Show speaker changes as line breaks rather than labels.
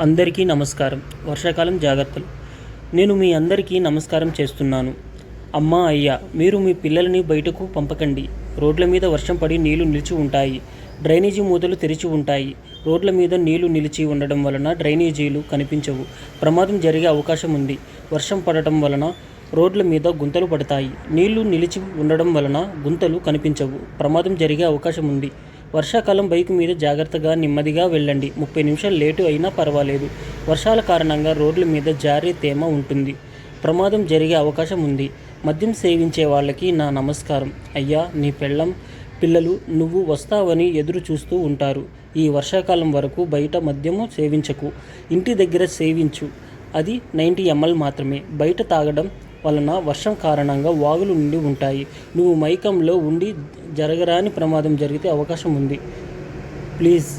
అందరికీ నమస్కారం. వర్షాకాలం జాగ్రత్తలు. నేను మీ అందరికీ నమస్కారం చేస్తున్నాను. అమ్మా అయ్యా మీరు మీ పిల్లలని బయటకు పంపకండి. రోడ్ల మీద వర్షం పడి నీళ్ళు నిలిచి ఉంటాయి. డ్రైనేజీ మూతలు తెరిచి ఉంటాయి. రోడ్ల మీద నీళ్ళు నిలిచి ఉండడం వలన డ్రైనేజీలు కనిపించవు. ప్రమాదం జరిగే అవకాశం ఉంది. వర్షం పడటం వలన రోడ్ల మీద గుంతలు పడతాయి. నీళ్ళు నిలిచి ఉండడం వలన గుంతలు కనిపించవు. ప్రమాదం జరిగే అవకాశం ఉంది. వర్షాకాలం బైక్ మీద జాగ్రత్తగా నెమ్మదిగా వెళ్ళండి. ముప్పై నిమిషాలు లేటు అయినా పర్వాలేదు. వర్షాల కారణంగా రోడ్ల మీద జారే తేమ ఉంటుంది. ప్రమాదం జరిగే అవకాశం ఉంది. మద్యం సేవించే వాళ్ళకి నా నమస్కారం. అయ్యా నీ పెళ్ళం పిల్లలు నువ్వు వస్తావని ఎదురు చూస్తూ ఉంటారు. ఈ వర్షాకాలం వరకు బయట మద్యము సేవించకు. ఇంటి దగ్గర సేవించు. అది నైంటీ ఎంఎల్ మాత్రమే. బయట తాగడం వలన వర్షం కారణంగా వాగులు నిండి ఉంటాయి. నువ్వు మైకంలో ఉండి జరగరాని ప్రమాదం జరిగితే అవకాశం ఉంది. ప్లీజ్.